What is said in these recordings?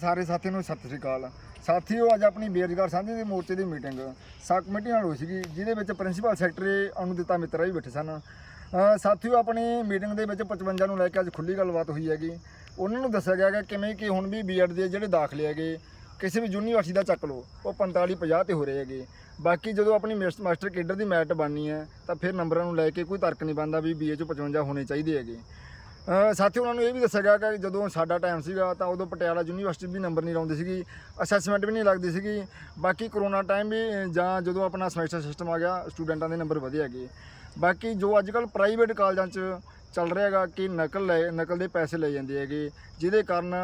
ਸਾਰੇ ਸਾਥੀਆਂ ਨੂੰ ਸਤਿ ਸ੍ਰੀ ਅਕਾਲ। ਸਾਥੀਓ ਅੱਜ ਆਪਣੀ ਬੇਰੁਜ਼ਗਾਰ ਸਾਂਝੇ ਦੇ ਮੋਰਚੇ ਦੀ ਮੀਟਿੰਗ ਸਬ ਕਮੇਟੀ ਨਾਲ ਹੋਈ ਸੀਗੀ ਜਿਹਦੇ ਵਿੱਚ ਪ੍ਰਿੰਸੀਪਲ ਸੈਕਟਰੀ ਅਨੁਦਿਤਾ ਮਿੱਤਰਾ ਵੀ ਬੈਠੇ ਸਨ। ਅ, ਸਾਥੀਓ ਆਪਣੀ ਮੀਟਿੰਗ ਦੇ ਵਿੱਚ 55 ਨੂੰ ਲੈ ਕੇ ਅੱਜ ਖੁੱਲੀ ਗੱਲਬਾਤ ਹੋਈ ਹੈਗੀ। ਉਹਨਾਂ ਨੂੰ ਦੱਸਿਆ ਗਿਆ ਕਿ ਕਿਵੇਂ ਕਿ ਹੁਣ ਵੀ ਬੀਐਡ ਦੇ ਜਿਹੜੇ ਦਾਖਲੇ ਹੈਗੇ ਕਿਸੇ ਵੀ ਯੂਨੀਵਰਸਿਟੀ ਦਾ ਚੱਕ ਲਓ ਉਹ 45 50 ਤੇ ਹੋ ਰਹੇ ਹੈਗੇ। ਬਾਕੀ ਜਦੋਂ ਆਪਣੀ ਮਿਸ- ਮਾਸਟਰ ਕੇਡਰ ਦੀ ਮੈਟ ਬਣਨੀ ਹੈ ਤਾਂ ਫਿਰ ਨੰਬਰਾਂ ਨੂੰ ਲੈ ਕੇ ਕੋਈ ਤਰਕ ਨਹੀਂ ਬਣਦਾ ਵੀ ਬੀਏ 'ਚ 55 ਹੋਣੇ ਚਾਹੀਦੇ ਹੈਗੇ। ਸਾਥੀ ਉਹਨਾਂ ਨੂੰ ਇਹ ਵੀ ਦੱਸਿਆ ਗਿਆ ਕਿ ਜਦੋਂ ਸਾਡਾ ਟਾਈਮ ਸੀਗਾ ਤਾਂ ਉਦੋਂ ਪਟਿਆਲਾ ਯੂਨੀਵਰਸਿਟੀ ਵੀ ਨੰਬਰ ਨਹੀਂ ਲਾਉਂਦੀ ਸੀਗੀ ਅਸੈਸਮੈਂਟ ਵੀ ਨਹੀਂ ਲੱਗਦੀ ਸੀਗੀ। ਬਾਕੀ ਕਰੋਨਾ ਟਾਈਮ ਵੀ, ਜਾਂ ਜਦੋਂ ਆਪਣਾ ਸਮੈਸਟਰ ਸਿਸਟਮ ਆ ਗਿਆ ਸਟੂਡੈਂਟਾਂ ਦੇ ਨੰਬਰ ਵਧੇ ਹੈਗੇ। ਬਾਕੀ ਜੋ ਅੱਜ ਕੱਲ ਪ੍ਰਾਈਵੇਟ ਕਾਲਜਾਂ 'ਚ ਚੱਲ ਰਿਹਾ ਹੈਗਾ ਕਿ ਨਕਲ ਲੈ, ਨਕਲ ਦੇ ਪੈਸੇ ਲਏ ਜਾਂਦੇ ਹੈਗੇ, ਜਿਹਦੇ ਕਾਰਨ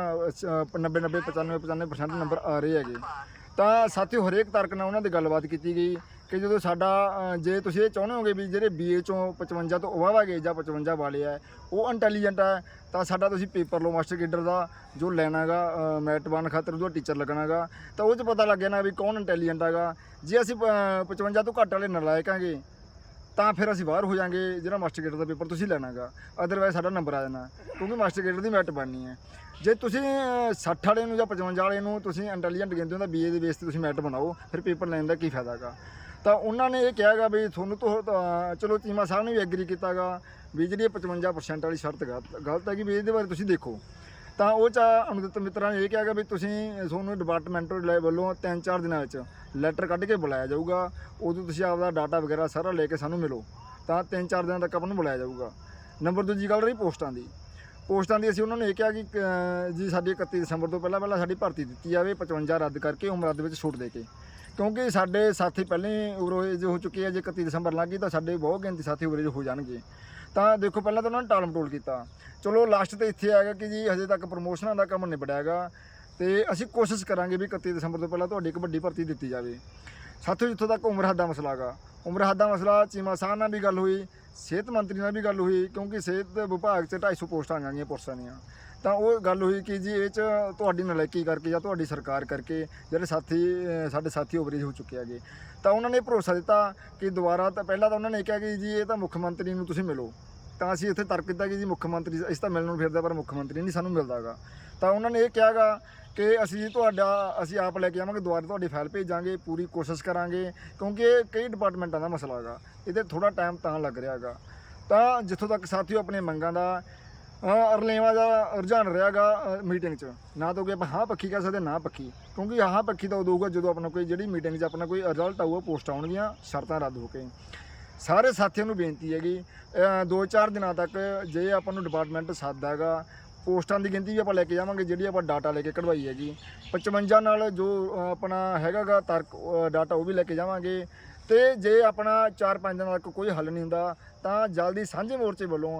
90 90 95 95% ਨੰਬਰ ਆ ਰਹੇ ਹੈਗੇ। ਤਾਂ ਸਾਥੀ ਹਰੇਕ ਤਰਕ ਨਾਲ ਉਹਨਾਂ ਦੀ ਗੱਲਬਾਤ ਕੀਤੀ ਗਈ। ਕਿ ਜਦੋਂ ਸਾਡਾ ਜੇ ਤੁਸੀਂ ਇਹ ਚਾਹੁੰਦੇ ਹੋਗੇ ਵੀ ਜਿਹੜੇ ਬੀਏ ਚੋਂ 55 ਤੋਂ ਉਵਾਵਾ ਵਾਗੇ ਜਾਂ 55 ਵਾਲੇ ਆ ਉਹ ਇੰਟੈਲੀਜੈਂਟ ਹੈ ਤਾਂ ਸਾਡਾ ਤੁਸੀਂ ਪੇਪਰ ਲਓ ਮਾਸਟਰ ਗੇਡਰ ਦਾ ਜੋ ਲੈਣਾਗਾ ਮੈਟ ਬਣ ਖਾਤਰ ਉਹਦਾ ਟੀਚਰ ਲੱਗਣਾਗਾ ਤਾਂ ਉਹ 'ਚ ਪਤਾ ਲੱਗ ਜਾਣਾ ਵੀ ਕੌਣ ਇੰਟੈਲੀਜੈਂਟ ਹੈਗਾ। ਜੇ ਅਸੀਂ ਅ, 55 ਤੋਂ ਘੱਟ ਵਾਲੇ ਨਲਾਇਕ ਆਂਗੇ ਤਾਂ ਫਿਰ ਅਸੀਂ ਬਾਹਰ ਹੋ ਜਾਾਂਗੇ ਜਿਹੜਾ ਮਾਸਟਰ ਗੇਡਰ ਦਾ ਪੇਪਰ ਤੁਸੀਂ ਲੈਣਾਗਾ ਅਦਰਵਾਇਜ਼ ਸਾਡਾ ਨੰਬਰ ਆ ਜਾਣਾ ਕਿਉਂਕਿ ਮਾਸਟਰ ਗੇਡਰ ਦੀ ਮੈਟ ਬਣਨੀ ਹੈ। ਜੇ ਤੁਸੀਂ ਅ, 60 ਵਾਲੇ ਨੂੰ ਜਾਂ 55 ਵਾਲੇ ਨੂੰ ਤੁਸੀਂ ਇੰਟੈਲੀਜੈਂਟ ਕਹਿੰਦੇ ਹੋ ਤਾਂ ਬੀਏ ਦੇ ਬੇਸ ਤੇ ਤੁਸੀਂ ਮੈਟ ਬਣਾਓ ਫਿਰ ਪੇਪਰ ਲੈਣ ਦਾ ਕੀ ਫਾਇਦਾਗਾ ਤਾਂ ਉਹਨਾਂ ਨੇ ਇਹ ਕਿਹਾਗਾ ਵੀ ਤੁਹਾਨੂੰ ਤੋਂ, ਤਾਂ ਚਲੋ ਚੀਮਾ ਸਾਹਿਬ ਨੇ ਵੀ ਐਗਰੀ ਕੀਤਾਗਾ ਵੀ ਜਿਹੜੀ ਇਹ 55% ਵਾਲੀ ਸ਼ਰਤ ਗਲਤ ਗਲਤ ਹੈ ਕਿ ਵੀ ਇਹਦੇ ਬਾਰੇ ਤੁਸੀਂ ਦੇਖੋ। ਤਾਂ ਉਹ ਚ ਅਮਿਤ ਮਿੱਤਰਾਂ ਨੇ ਇਹ ਕਿਹਾਗਾ ਵੀ ਤੁਸੀਂ ਤੁਹਾਨੂੰ ਡਿਪਾਰਟਮੈਂਟ ਲੈ ਵੱਲੋਂ ਤਿੰਨ ਚਾਰ ਦਿਨਾਂ ਵਿੱਚ ਲੈਟਰ ਕੱਢ ਕੇ ਬੁਲਾਇਆ ਜਾਊਗਾ, ਉਦੋਂ ਤੁਸੀਂ ਆਪਦਾ ਡਾਟਾ ਵਗੈਰਾ ਸਾਰਾ ਲੈ ਕੇ ਸਾਨੂੰ ਮਿਲੋ, ਤਾਂ ਤਿੰਨ ਚਾਰ ਦਿਨਾਂ ਤੱਕ ਆਪਾਂ ਨੂੰ ਬੁਲਾਇਆ ਜਾਊਗਾ। ਨੰਬਰ ਦੂਜੀ ਗੱਲ ਰਹੀ ਪੋਸਟਾਂ ਦੀ। ਪੋਸਟਾਂ ਦੀ ਅਸੀਂ ਉਹਨਾਂ ਨੂੰ ਇਹ ਕਿਹਾ ਕਿ ਜੀ ਸਾਡੀ 31 ਦਸੰਬਰ ਤੋਂ ਪਹਿਲਾਂ ਪਹਿਲਾਂ ਸਾਡੀ ਭਰਤੀ ਦਿੱਤੀ ਜਾਵੇ 55 ਰੱਦ ਕਰਕੇ ਉਮਰ ਰੱਦ ਵਿੱਚ ਛੋਟ ਦੇ ਕੇ। ਕਿਉਂਕਿ ਸਾਡੇ ਸਾਥੀ ਪਹਿਲਾਂ ਹੀ ਉਮਰੋਜ ਹੋ ਚੁੱਕੇ ਆ, ਜੇ 31 ਦਸੰਬਰ ਲੱਗ ਗਈ ਤਾਂ ਸਾਡੇ ਬਹੁਤ ਗਿਣਤੀ ਸਾਥੀ ਉਮਰੋਜ ਹੋ ਜਾਣਗੇ। ਤਾਂ ਦੇਖੋ, ਪਹਿਲਾਂ ਤਾਂ ਉਹਨਾਂ ਨੇ ਟਾਲ ਮਟੋਲ ਕੀਤਾ। ਚਲੋ ਲਾਸਟ ਤੇ ਇੱਥੇ ਆ ਗਿਆ ਕਿ ਜੀ, ਹਜੇ ਤੱਕ ਪ੍ਰਮੋਸ਼ਨਾਂ ਦਾ ਕੰਮ ਨਿਬੜਿਆ ਹੈਗਾ। ਤੇ ਅਸੀਂ ਕੋਸ਼ਿਸ਼ ਕਰਾਂਗੇ ਵੀ 31 ਦਸੰਬਰ ਤੋਂ ਪਹਿਲਾਂ ਤੁਹਾਡੀ ਇੱਕ ਵੱਡੀ ਭਰਤੀ ਦਿੱਤੀ ਜਾਵੇ। ਸਾਥੀਓ, ਜਿੱਥੋਂ ਤੱਕ ਉਮਰ ਹੱਦ ਦਾ ਮਸਲਾ ਹੈਗਾ। ਉਮਰ ਹੱਦ ਦਾ ਮਸਲਾ, ਚੀਮਾ ਸਾਹਿਬ ਨਾਲ ਵੀ ਗੱਲ ਹੋਈ, ਸਿਹਤ ਮੰਤਰੀ ਨਾਲ ਵੀ ਗੱਲ ਹੋਈ, ਕਿਉਂਕਿ ਸਿਹਤ ਵਿਭਾਗ 'ਚ 250 ਪੋਸਟਾਂ ਆਈਆਂ ਗਈਆਂ ਪੁਰਸ਼ਾਂ ਦੀਆਂ। ਤਾਂ ਉਹ ਗੱਲ ਹੋਈ ਕਿ ਜੀ ਇਹ 'ਚ ਤੁਹਾਡੀ ਨਲਾਇਕੀ ਕਰਕੇ ਜਾਂ ਤੁਹਾਡੀ ਸਰਕਾਰ ਕਰਕੇ ਜਿਹੜੇ ਸਾਥੀ ਸਾਡੇ ਸਾਥੀ ਓਵਰੇਜ ਹੋ ਚੁੱਕੇ ਹੈਗੇ। ਤਾਂ ਉਹਨਾਂ ਨੇ ਭਰੋਸਾ ਦਿੱਤਾ ਕਿ ਦੁਬਾਰਾ ਤਾਂ ਪਹਿਲਾਂ ਤਾਂ ਉਹਨਾਂ ਨੇ ਕਿਹਾ ਕਿ ਜੀ ਇਹ ਤਾਂ ਮੁੱਖ ਮੰਤਰੀ ਨੂੰ ਤੁਸੀਂ ਮਿਲੋ। ਤਾਂ ਅਸੀਂ ਇੱਥੇ ਤਰਕ ਕੀਤਾ ਕਿ ਜੀ ਮੁੱਖ ਮੰਤਰੀ ਇਸ ਤਾਂ ਮਿਲਣ ਨੂੰ ਫਿਰਦਾ ਪਰ ਮੁੱਖ ਮੰਤਰੀ ਨਹੀਂ ਸਾਨੂੰ ਮਿਲਦਾਗਾ ਤਾਂ ਉਹਨਾਂ ਨੇ ਇਹ ਕਿਹਾਗਾ ਕਿ ਅਸੀਂ ਤੁਹਾਡਾ, ਅਸੀਂ ਆਪ ਲੈ ਕੇ ਆਵਾਂਗੇ, ਦੁਬਾਰਾ ਤੁਹਾਡੀ ਫਾਈਲ ਭੇਜਾਂਗੇ, ਪੂਰੀ ਕੋਸ਼ਿਸ਼ ਕਰਾਂਗੇ, ਕਿਉਂਕਿ ਇਹ ਕਈ ਡਿਪਾਰਟਮੈਂਟਾਂ ਦਾ ਮਸਲਾ ਹੈਗਾ। ਇਹਦੇ ਥੋੜਾ ਟਾਈਮ ਤਾਂ ਲੱਗ ਰਿਹਾ ਹੈਗਾ। ਤਾਂ ਜਿੱਥੋਂ ਤੱਕ ਸਾਥੀਓ ਆਪਣੇ ਮੰਗਾਂ ਦਾ ਅਰਲੇਵਾ ਦਾ ਰੁਝਾਨ ਰਿਹਾਗਾ ਮੀਟਿੰਗ 'ਚ। ਨਾ ਤਾਂ ਕਿ ਆਪਾਂ ਹਾਂ ਪੱਖੀ ਕਹਿ ਸਕਦੇ ਨਾ ਪੱਖੀ। ਕਿਉਂਕਿ ਹਾਂ ਪੱਖੀ ਤਾਂ ਉਦੋਂ ਹੋਊਗਾ ਜਦੋਂ ਆਪਣਾ ਕੋਈ ਜਿਹੜੀ ਮੀਟਿੰਗ 'ਚ ਆਪਣਾ ਕੋਈ ਰਿਜ਼ਲਟ ਆਊਗਾ ਪੋਸਟ ਆਉਣਗੀਆਂ ਸ਼ਰਤਾਂ ਰੱਦ ਹੋ ਕੇ। ਸਾਰੇ ਸਾਥੀਆਂ ਨੂੰ ਬੇਨਤੀ ਹੈਗੀ ਅ, ਦੋ ਚਾਰ ਦਿਨਾਂ ਤੱਕ ਜੇ ਆਪਾਂ ਨੂੰ ਡਿਪਾਰਟਮੈਂਟ ਸੱਦ ਹੈਗਾ ਪੋਸਟਾਂ ਦੀ ਗਿਣਤੀ ਵੀ ਆਪਾਂ ਲੈ ਕੇ ਜਾਵਾਂਗੇ ਜਿਹੜੀ ਆਪਾਂ ਡਾਟਾ ਲੈ ਕੇ ਕਢਵਾਈ ਹੈਗੀ। 55 ਨਾਲ ਜੋ ਅ, ਆਪਣਾ ਹੈਗਾਗਾ ਤਰਕ ਡਾਟਾ ਉਹ ਵੀ ਲੈ ਕੇ ਜਾਵਾਂਗੇ। ਤੇ ਜੇ ਆਪਣਾ 4-5 ਦਿਨਾਂ ਤੱਕ ਕੋਈ ਹੱਲ ਨਹੀਂ ਹੁੰਦਾ ਤਾਂ ਜਲਦੀ ਸਾਂਝੇ ਮੋਰਚੇ ਵੱਲੋਂ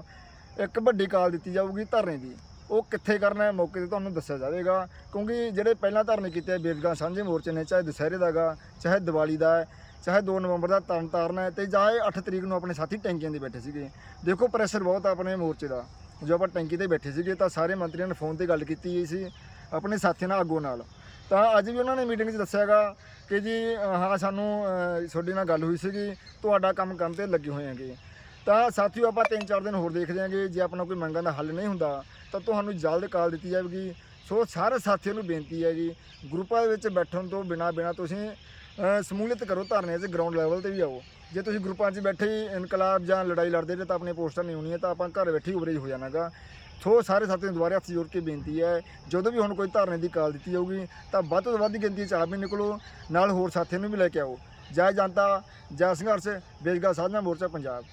ਇੱਕ ਵੱਡੀ ਕਾਲ ਦਿੱਤੀ ਜਾਊਗੀ ਧਰਨੇ ਦੀ। ਉਹ ਕਿੱਥੇ ਕਰਨਾ ਹੈ ਮੌਕੇ ਤੇ ਤੁਹਾਨੂੰ ਦੱਸਿਆ ਜਾਵੇਗਾ। ਕਿਉਂਕਿ ਜਿਹੜੇ ਪਹਿਲਾਂ ਧਰਨੇ ਕੀਤੇ ਆ ਬੇਰਗਾ ਸਾਂਝੇ ਮੋਰਚੇ ਨੇ, ਚਾਹੇ ਦੁਸਹਿਰੇ ਦਾਗਾ ਚਾਹੇ ਦੀਵਾਲੀ ਦਾ ਹੈ, ਚਾਹੇ 2 ਨਵੰਬਰ ਦਾ ਤਰਨ ਤਾਰਨ ਹੈ ਤੇ ਜਾਂ 8 ਤਰੀਕ ਨੂੰ ਆਪਣੇ ਸਾਥੀ ਟੈਂਕੀਆਂ ਦੇ ਬੈਠੇ ਸੀਗੇ। ਦੇਖੋ ਪ੍ਰੈਸ਼ਰ ਬਹੁਤ ਆ ਆਪਣੇ ਮੋਰਚੇ ਦਾ। ਜੋ ਆਪਾਂ ਟੈਂਕੀ ਤੇ ਬੈਠੇ ਸੀਗੇ ਤਾਂ ਸਾਰੇ ਮੰਤਰੀਆਂ ਨੇ ਫੋਨ ਤੇ ਗੱਲ ਕੀਤੀ ਹੋਈ ਸੀ, ਆਪਣੇ ਸਾਥੀਆਂ ਨਾਲ ਆਗੂ ਨਾਲ। ਤਾਂ ਅੱਜ ਵੀ ਉਹਨਾਂ ਨੇ ਮੀਟਿੰਗ 'ਚ ਦੱਸਿਆਗਾ ਕਿ ਜੀ ਹਾਂ, ਸਾਨੂੰ ਤੁਹਾਡੇ ਨਾਲ ਗੱਲ ਹੋਈ ਸੀਗੀ, ਤੁਹਾਡਾ ਕੰਮ ਕੰਮ ਤੇ ਲੱਗੇ ਹੋਏ ਹੈਗੇ। ਤਾਂ ਸਾਥੀਓ ਆਪਾਂ ਤਿੰਨ ਚਾਰ ਦਿਨ ਹੋਰ ਦੇਖਦੇ ਹਾਂਗੇ ਜੇ ਆਪਣਾ ਕੋਈ ਮੰਗਾਂ ਦਾ ਹੱਲ ਨਹੀਂ ਹੁੰਦਾ, ਤਾਂ ਤੁਹਾਨੂੰ ਜਲਦ ਕਾਲ ਦਿੱਤੀ ਜਾਵੇਗੀ। ਸੋ ਸਾਰੇ ਸਾਥੀਆਂ ਨੂੰ ਬੇਨਤੀ ਹੈ ਜੀ, ਗਰੁੱਪਾਂ ਦੇ ਵਿੱਚ ਬੈਠਣ ਤੋਂ ਬਿਨਾ ਬਿਨਾ ਤੁਸੀਂ ਸਮੂਲੀਅਤ ਕਰੋ ਧਰਨੇ 'ਚ ਗਰਾਊਂਡ ਲੈਵਲ ਤੇ ਵੀ ਆਓ। ਜੇ ਤੁਸੀਂ ਗਰੁੱਪਾਂ 'ਚ ਬੈਠੇ ਹੀ ਇਨਕਲਾਬ ਜਾਂ ਲੜਾਈ ਲੜਦੇ ਜੇ ਤਾਂ ਆਪਣੇ ਪੋਸਟਾਂ ਨਹੀਂ ਹੋਣੀਆਂ, ਤਾਂ ਆਪਾਂ ਘਰ ਬੈਠੇ ਹੀ ਉਬਰੇਜ ਹੋ ਜਾਣਾਗਾ। ਸੋ ਸਾਰੇ ਸਾਥੀਆਂ ਨੂੰ ਦੁਬਾਰਾ ਹੱਥ ਜੋੜ ਕੇ ਬੇਨਤੀ ਹੈ, ਜਦੋਂ ਵੀ ਹੁਣ ਕੋਈ ਧਰਨੇ ਦੀ ਕਾਲ ਦਿੱਤੀ ਜਾਊਗੀ, ਤਾਂ ਵੱਧ ਤੋਂ ਵੱਧ ਗਿਣਤੀ 'ਚ ਆਪ ਵੀ ਨਿਕਲੋ, ਨਾਲ ਹੋਰ ਸਾਥੀਆਂ ਨੂੰ ਵੀ ਲੈ ਕੇ ਆਓ। ਜੈ ਜਨਤਾ, ਜੈ ਸੰਘਰਸ਼, ਬੇਜਗਾ ਸਾਧਨਾ ਮੋਰਚਾ ਪੰਜਾਬ।